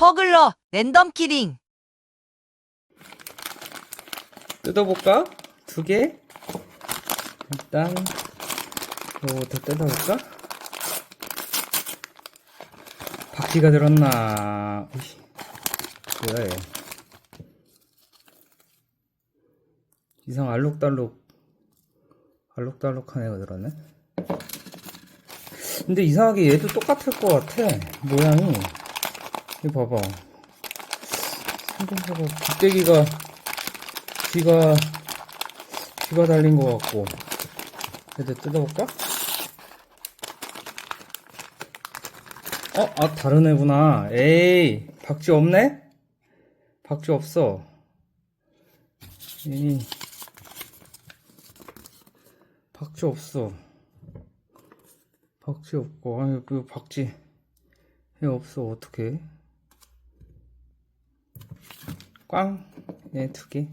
퍼글러 랜덤 키링 뜯어볼까? 두 개? 일단 요거부터 뜯어볼까? 바퀴가 들었나? 어이, 뭐야 얘? 이상 알록달록 알록달록한 애가 들었네. 근데 이상하게 얘도 똑같을 것 같아. 모양이. 이거 봐봐. 생김새가 빗대기가 귀가 귀가 달린 것 같고. 얘들 뜯어볼까? 어? 아 다른 애구나. 에이 박쥐 없네? 박쥐 없어. 이. 박쥐 없어. 박쥐 없고. 아니 그 박쥐. 얘 없어. 어떡해 꽝. 얘두개